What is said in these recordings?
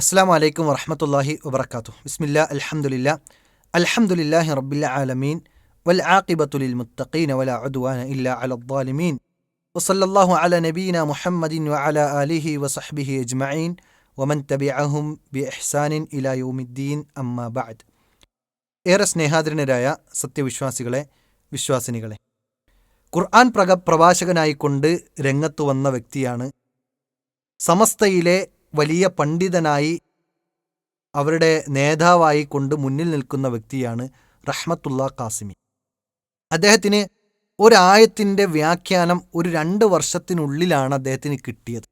അസ്സാം വലൈക്കും വറഹമത്തല്ലാഹി വബർക്കാത്തു ബിസ്മില്ല അലഹമുല്ല അലഹമുല്ലാഹി റബ്ബിൽ ആലമീൻ വൽ ആഖിബത്തുലിൽ മുത്തഖീന വല അദ്വാന ഇല്ല അലദ്ദാലിമീൻ വസല്ലല്ലാഹു അല നബീന മുഹമ്മദിൻ വല അലിഹി വസഹ്ബിഹി അജ്മഈൻ. വമൻ തബിഅഹും ബി ഇഹ്സാനിൻ ഇലാ യൗമിദ്ദീൻ അമ്മാ ബഅദ്. ഏറെ സ്നേഹാദരനരായ സത്യവിശ്വാസികളെ വിശ്വാസിനികളെ ഖുർആൻ പ്രക പ്രവാചകനായിക്കൊണ്ട് രംഗത്ത് വന്ന വ്യക്തിയാണ് സമസ്തയിലെ വലിയ പണ്ഡിതനായി അവരുടെ നേതാവായി കൊണ്ട് മുന്നിൽ നിൽക്കുന്ന വ്യക്തിയാണ് റഹ്മത്തുള്ള കാസിമി അദ്ദേഹത്തിന് ഒരായത്തിന്റെ വ്യാഖ്യാനം ഒരു രണ്ട് വർഷത്തിനുള്ളിലാണ് അദ്ദേഹത്തിന് കിട്ടിയത്.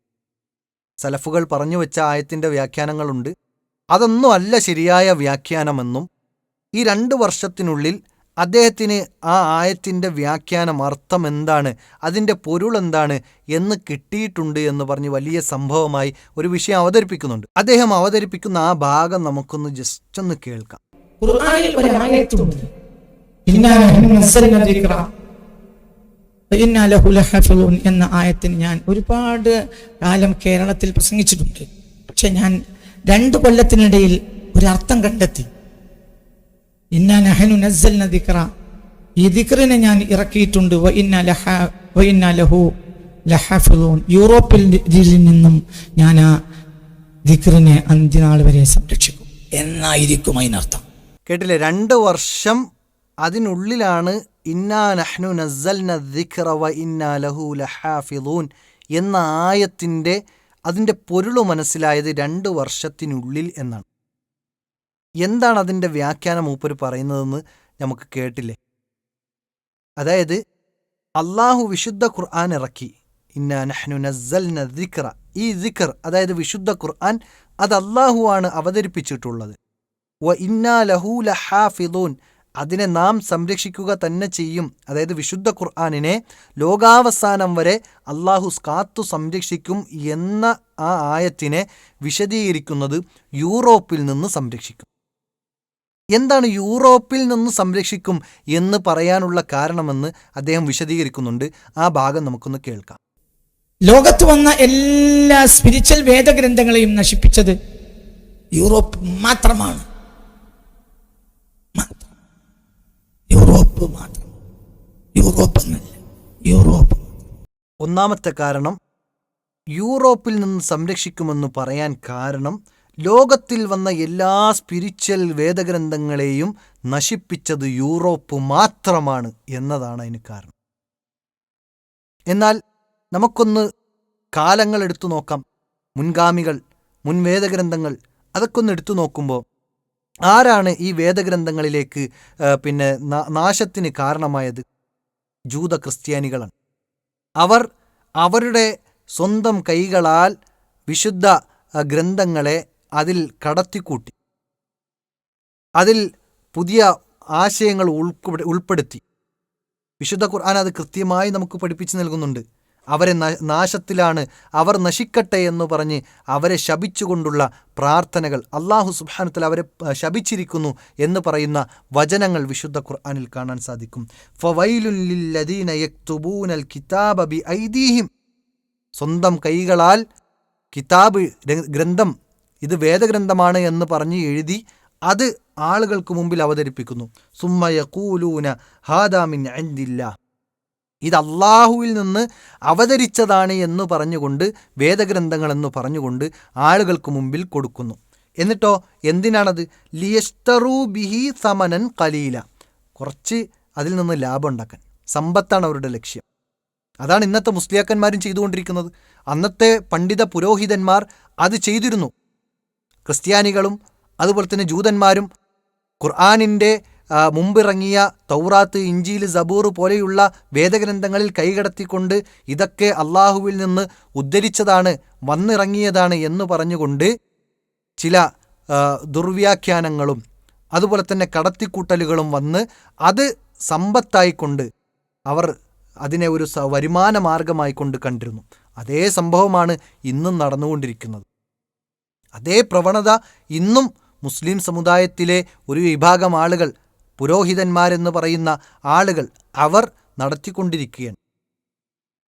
സലഫുകൾ പറഞ്ഞു വെച്ച ആയത്തിന്റെ വ്യാഖ്യാനങ്ങളുണ്ട്. അതൊന്നും അല്ല ശരിയായ വ്യാഖ്യാനമെന്നും ഈ രണ്ട് വർഷത്തിനുള്ളിൽ അദ്ദേഹത്തിന് ആ ആയത്തിന്റെ വ്യാഖ്യാനം അർത്ഥം എന്താണ് അതിന്റെ പൊരുൾ എന്താണ് എന്ന് കിട്ടിയിട്ടുണ്ട് എന്ന് പറഞ്ഞ് വലിയ സംഭവമായി ഒരു വിഷയം അവതരിപ്പിക്കുന്നുണ്ട്. അദ്ദേഹം അവതരിപ്പിക്കുന്ന ആ ഭാഗം നമുക്കൊന്ന് ജസ്റ്റ് ഒന്ന് കേൾക്കാം. ഖുർആനിൽ ഒരു എന്ന ആയത്തിന് ഞാൻ ഒരുപാട് കാലം കേരളത്തിൽ പ്രസംഗിച്ചിട്ടുണ്ട്. പക്ഷെ ഞാൻ രണ്ട് കൊല്ലത്തിനിടയിൽ ഒരു അർത്ഥം കണ്ടെത്തി. ഇന്നാ നഹനു നസ്സൽന ദിക്റ. ഈ ദിക്റിനെ ഞാൻ ഇറക്കിയിട്ടുണ്ട്. വ ഇന്ന ലഹ വ ഇന്ന ലഹു ലഹാഫിളൂൻ യൂറോപ്പിൽ നിന്നും ഞാൻ ആ ദിക്റിനെ അന്ത്യനാൾ വരെ സംരക്ഷിക്കും. എന്നായിരിക്കും അതിനർത്ഥം. കേട്ടില്ലേ? രണ്ട് വർഷം അതിനുള്ളിലാണ് ഇന്നാ നഹ്നു നസ്സൽന ദിക്റ വ ഇന്നാ ലഹു ലഹാഫിളൂൻ എന്ന ആയത്തിന്റെ അതിന്റെ പൊരുൾ മനസ്സിലായത് രണ്ട് വർഷത്തിനുള്ളിൽ എന്നാണ്. എന്താണ് അതിന്റെ വ്യാഖ്യാനം മൂപ്പര് പറയുന്നതെന്ന് നമുക്ക് കേട്ടില്ലേ? അതായത് അള്ളാഹു വിശുദ്ധ ഖുർആൻ ഇറക്കി. ഇന്നാ നഹ്നു ഈ ദിക്ർ അതായത് വിശുദ്ധ ഖുർആൻ അത് അള്ളാഹുവാണ് അവതരിപ്പിച്ചിട്ടുള്ളത്. വ ഇന്നാ ലഹു ലഹാഫിദൂൻ. അതിനെ നാം സംരക്ഷിക്കുക തന്നെ ചെയ്യും. അതായത് വിശുദ്ധ ഖുർആാനിനെ ലോകാവസാനം വരെ അള്ളാഹു കാത്തു സംരക്ഷിക്കും എന്ന ആ ആയത്തിനെ വിശദീകരിക്കുന്നത് യൂറോപ്പിൽ നിന്ന് സംരക്ഷിക്കും. എന്താണ് യൂറോപ്പിൽ നിന്ന് സംരക്ഷിക്കും എന്ന് പറയാനുള്ള കാരണമെന്ന് അദ്ദേഹം വിശദീകരിക്കുന്നുണ്ട്. ആ ഭാഗം നമുക്കൊന്ന് കേൾക്കാം. ലോകത്ത് വന്ന എല്ലാ സ്പിരിച്വൽ വേദഗ്രന്ഥങ്ങളെയും നശിപ്പിച്ചത് യൂറോപ്പ് മാത്രമാണ്. മാത്രം. യൂറോപ്പ് മാത്രം. യൂറോപ്പ് എന്നല്ല യൂറോപ്പ് ഒന്നാമത്തെ കാരണം യൂറോപ്പിൽ നിന്ന് സംരക്ഷിക്കുമെന്ന് പറയാൻ കാരണം ലോകത്തിൽ വന്ന എല്ലാ സ്പിരിച്വൽ വേദഗ്രന്ഥങ്ങളെയും നശിപ്പിച്ചത് യൂറോപ്പ് മാത്രമാണ് എന്നതാണ് അതിന് കാരണം. എന്നാൽ നമുക്കൊന്ന് കാലങ്ങൾ എടുത്തു നോക്കാം. മുൻഗാമികൾ മുൻ വേദഗ്രന്ഥങ്ങൾ അതൊക്കെ ഒന്ന് എടുത്തു നോക്കുമ്പോൾ ആരാണ് ഈ വേദഗ്രന്ഥങ്ങളിലേക്ക് പിന്നെ നാശത്തിന് കാരണമായത്? ജൂത ക്രിസ്ത്യാനികളാണ്. അവർ അവരുടെ സ്വന്തം കൈകളാൽ വിശുദ്ധ ഗ്രന്ഥങ്ങളെ അതിൽ കടത്തിക്കൂട്ടി. അതിൽ പുതിയ ആശയങ്ങൾ ഉൾപ്പെടു ഉൾപ്പെടുത്തി. വിശുദ്ധ ഖുർആൻ അത് കൃത്യമായി നമുക്ക് പഠിപ്പിച്ചു നൽകുന്നുണ്ട്. അവരെ നാശത്തിലാണ് അവർ നശിക്കട്ടെ എന്ന് പറഞ്ഞ് അവരെ ശപിച്ചുകൊണ്ടുള്ള പ്രാർത്ഥനകൾ അള്ളാഹു സുബാനത്തിൽ അവരെ ശപിച്ചിരിക്കുന്നു എന്ന് പറയുന്ന വചനങ്ങൾ വിശുദ്ധ ഖുർആാനിൽ കാണാൻ സാധിക്കും. സ്വന്തം കൈകളാൽ കിതാബ് ഗ്രന്ഥം ഇത് വേദഗ്രന്ഥമാണ് എന്ന് പറഞ്ഞ് എഴുതി അത് ആളുകൾക്ക് മുമ്പിൽ അവതരിപ്പിക്കുന്നു. സുമ്മയക്കൂലൂന ഹാദാമിൻ അൻദില്ല ഇത് അള്ളാഹുവിൽ നിന്ന് അവതരിച്ചതാണ് എന്ന് പറഞ്ഞുകൊണ്ട് വേദഗ്രന്ഥങ്ങളെന്ന് പറഞ്ഞുകൊണ്ട് ആളുകൾക്ക് മുമ്പിൽ കൊടുക്കുന്നു. എന്നിട്ടോ എന്തിനാണത്? ലിയസ്തറൂ ബിഹി സമനൻ കലീല കുറച്ച് അതിൽ നിന്ന് ലാഭം ഉണ്ടാക്കാൻ. സമ്പത്താണ് അവരുടെ ലക്ഷ്യം. അതാണ് ഇന്നത്തെ മുസ്ലിയാക്കന്മാരും ചെയ്തുകൊണ്ടിരിക്കുന്നത്. അന്നത്തെ പണ്ഡിത പുരോഹിതന്മാർ അത് ചെയ്തിരുന്നു. ക്രിസ്ത്യാനികളും അതുപോലെ തന്നെ ജൂതന്മാരും ഖുർആാനിന്റെ മുമ്പിറങ്ങിയ തൗറാത്ത് ഇഞ്ചിയിൽ സബൂർ പോലെയുള്ള വേദഗ്രന്ഥങ്ങളിൽ കൈകടത്തിക്കൊണ്ട് ഇതൊക്കെ അള്ളാഹുവിൽ നിന്ന് ഉദ്ധരിച്ചതാണ് വന്നിറങ്ങിയതാണ് എന്ന് പറഞ്ഞുകൊണ്ട് ചില ദുർവ്യാഖ്യാനങ്ങളും അതുപോലെ തന്നെ കടത്തിക്കൂട്ടലുകളും വന്ന് അത് സമ്പത്തായിക്കൊണ്ട് അവർ അതിനെ ഒരു വരുമാന മാർഗമായിക്കൊണ്ട് കണ്ടിരുന്നു. അതേ സംഭവമാണ് ഇന്നും നടന്നുകൊണ്ടിരിക്കുന്നത്. അതേ പ്രവണത ഇന്നും മുസ്ലിം സമുദായത്തിലെ ഒരു വിഭാഗം ആളുകൾ പുരോഹിതന്മാരെന്ന് പറയുന്ന ആളുകൾ അവർ നടത്തിക്കൊണ്ടിരിക്കുകയാണ്.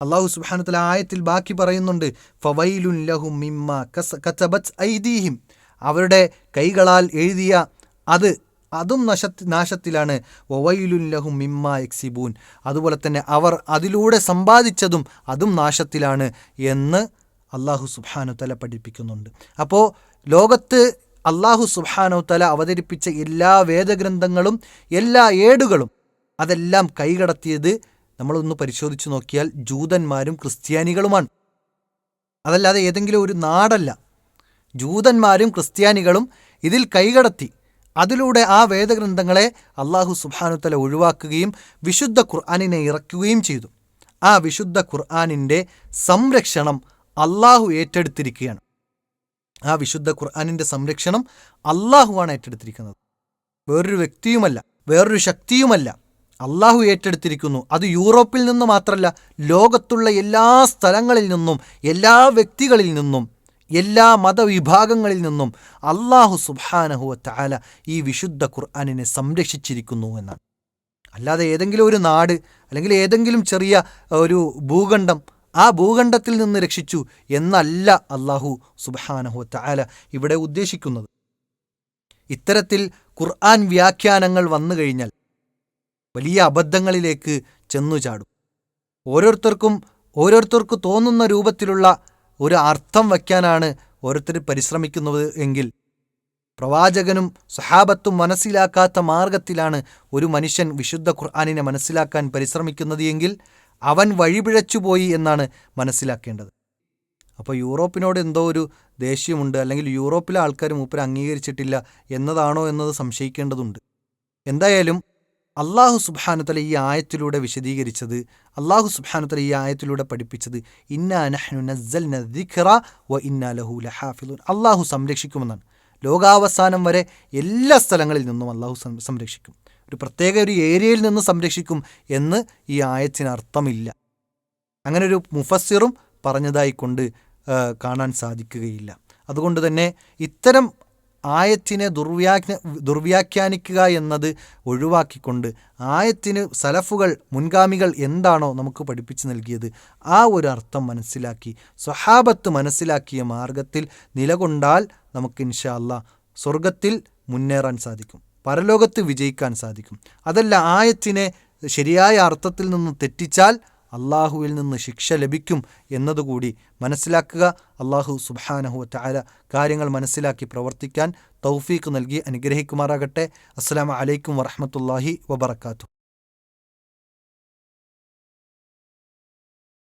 അള്ളാഹു സുബാനത്തിൽ ആയത്തിൽ ബാക്കി പറയുന്നുണ്ട് ഫവൈലുൻ ലഹും മിമ്മ ഐദീഹിം. അവരുടെ കൈകളാൽ എഴുതിയ അത് അതും നശത്തി നാശത്തിലാണ്. ഒവയിലുല്ലഹും മിമ്മ എക്സിബൂൻ അതുപോലെ തന്നെ അവർ അതിലൂടെ സമ്പാദിച്ചതും അതും നാശത്തിലാണ് എന്ന് അള്ളാഹു സുബാനു തല പഠിപ്പിക്കുന്നുണ്ട്. അപ്പോൾ ലോകത്ത് അള്ളാഹു സുബാനു തല അവതരിപ്പിച്ച എല്ലാ വേദഗ്രന്ഥങ്ങളും എല്ലാ ഏടുകളും അതെല്ലാം കൈകടത്തിയത് നമ്മളൊന്ന് പരിശോധിച്ച് നോക്കിയാൽ ജൂതന്മാരും ക്രിസ്ത്യാനികളുമാണ്. അതല്ലാതെ ഏതെങ്കിലും ഒരു നാടല്ല. ജൂതന്മാരും ക്രിസ്ത്യാനികളും ഇതിൽ കൈകടത്തി അതിലൂടെ ആ വേദഗ്രന്ഥങ്ങളെ അള്ളാഹു സുബാനുത്തല ഒഴിവാക്കുകയും വിശുദ്ധ ഖുർആാനിനെ ഇറക്കുകയും ചെയ്തു. ആ വിശുദ്ധ ഖുർആാനിന്റെ സംരക്ഷണം അള്ളാഹു ഏറ്റെടുത്തിരിക്കുകയാണ്. ആ വിശുദ്ധ ഖുർആാനിന്റെ സംരക്ഷണം അള്ളാഹുവാണ് ഏറ്റെടുത്തിരിക്കുന്നത്. വേറൊരു വ്യക്തിയുമല്ല വേറൊരു ശക്തിയുമല്ല അള്ളാഹു ഏറ്റെടുത്തിരിക്കുന്നു. അത് യൂറോപ്പിൽ നിന്ന് മാത്രമല്ല ലോകത്തുള്ള എല്ലാ സ്ഥലങ്ങളിൽ നിന്നും എല്ലാ വ്യക്തികളിൽ നിന്നും എല്ലാ മതവിഭാഗങ്ങളിൽ നിന്നും അള്ളാഹു സുബാനഹുവ താല ഈ വിശുദ്ധ ഖുർആാനിനെ സംരക്ഷിച്ചിരിക്കുന്നു എന്നാണ്. അല്ലാതെ ഏതെങ്കിലും ഒരു നാട് അല്ലെങ്കിൽ ഏതെങ്കിലും ചെറിയ ഒരു ഭൂഖണ്ഡം ആ ഭൂഖണ്ഡത്തിൽ നിന്ന് രക്ഷിച്ചു എന്നല്ല അള്ളാഹു സുബാനഹു താല ഇവിടെ ഉദ്ദേശിക്കുന്നത്. ഇത്തരത്തിൽ ഖുർആൻ വ്യാഖ്യാനങ്ങൾ വന്നു കഴിഞ്ഞാൽ വലിയ അബദ്ധങ്ങളിലേക്ക് ചെന്നു ചാടും. ഓരോരുത്തർക്കും ഓരോരുത്തർക്ക് തോന്നുന്ന രൂപത്തിലുള്ള ഒരു അർത്ഥം വയ്ക്കാനാണ് ഓരോരുത്തർ പരിശ്രമിക്കുന്നത് എങ്കിൽ പ്രവാചകനും സഹാബത്തും മനസ്സിലാക്കാത്ത മാർഗത്തിലാണ് ഒരു മനുഷ്യൻ വിശുദ്ധ ഖുർആാനിനെ മനസ്സിലാക്കാൻ പരിശ്രമിക്കുന്നത് എങ്കിൽ അവൻ വഴിപിഴച്ചുപോയി എന്നാണ് മനസ്സിലാക്കേണ്ടത്. അപ്പോൾ യൂറോപ്പിനോട് എന്തോ ഒരു ദേഷ്യമുണ്ട് അല്ലെങ്കിൽ യൂറോപ്പിലെ ആൾക്കാർ മൂപ്പർ അംഗീകരിച്ചിട്ടില്ല എന്നതാണോ എന്നത് സംശയിക്കേണ്ടതുണ്ട്. എന്തായാലും അള്ളാഹു സുബാനുത്തല ഈ ആയത്തിലൂടെ വിശദീകരിച്ചത് അള്ളാഹു സുബാനുത്തല ഈ ആയത്തിലൂടെ പഠിപ്പിച്ചത് അള്ളാഹു സംരക്ഷിക്കുമെന്നാണ്. ലോകാവസാനം വരെ എല്ലാ സ്ഥലങ്ങളിൽ നിന്നും അള്ളാഹു സംരക്ഷിക്കും. ഒരു പ്രത്യേക ഒരു ഏരിയയിൽ നിന്ന് സംരക്ഷിക്കും എന്ന് ഈ ആയത്തിന് അർത്ഥമില്ല. അങ്ങനെ ഒരു മുഫസ്സിറും പറഞ്ഞതായിക്കൊണ്ട് കാണാൻ സാധിക്കുകയില്ല. അതുകൊണ്ട് തന്നെ ഇത്തരം ആയത്തിനെ ദുർവ്യാഖ്യ ദുർവ്യാഖ്യാനിക്കുക എന്നത് ഒഴിവാക്കിക്കൊണ്ട് ആയത്തിന് സലഫുകൾ മുൻഗാമികൾ എന്താണോ നമുക്ക് പഠിപ്പിച്ചു നൽകിയത് ആ ഒരു അർത്ഥം മനസ്സിലാക്കി സ്വഹാബത്ത് മനസ്സിലാക്കിയ മാർഗത്തിൽ നിലകൊണ്ടാൽ നമുക്ക് ഇൻഷാല്ല സ്വർഗത്തിൽ മുന്നേറാൻ സാധിക്കും. പരലോകത്ത് വിജയിക്കാൻ സാധിക്കും. അതല്ല ആയത്തിനെ ശരിയായ അർത്ഥത്തിൽ നിന്ന് തെറ്റിച്ചാൽ അള്ളാഹുവിൽ നിന്ന് ശിക്ഷ ലഭിക്കും എന്നതുകൂടി മനസ്സിലാക്കുക. അള്ളാഹു സുബാനഹു താര കാര്യങ്ങൾ മനസ്സിലാക്കി പ്രവർത്തിക്കാൻ തൗഫീഖ് നൽകി അനുഗ്രഹിക്കുമാറാകട്ടെ. അസ്സാം അലൈക്കും വറഹമത്തല്ലാഹി വബർക്കാത്തു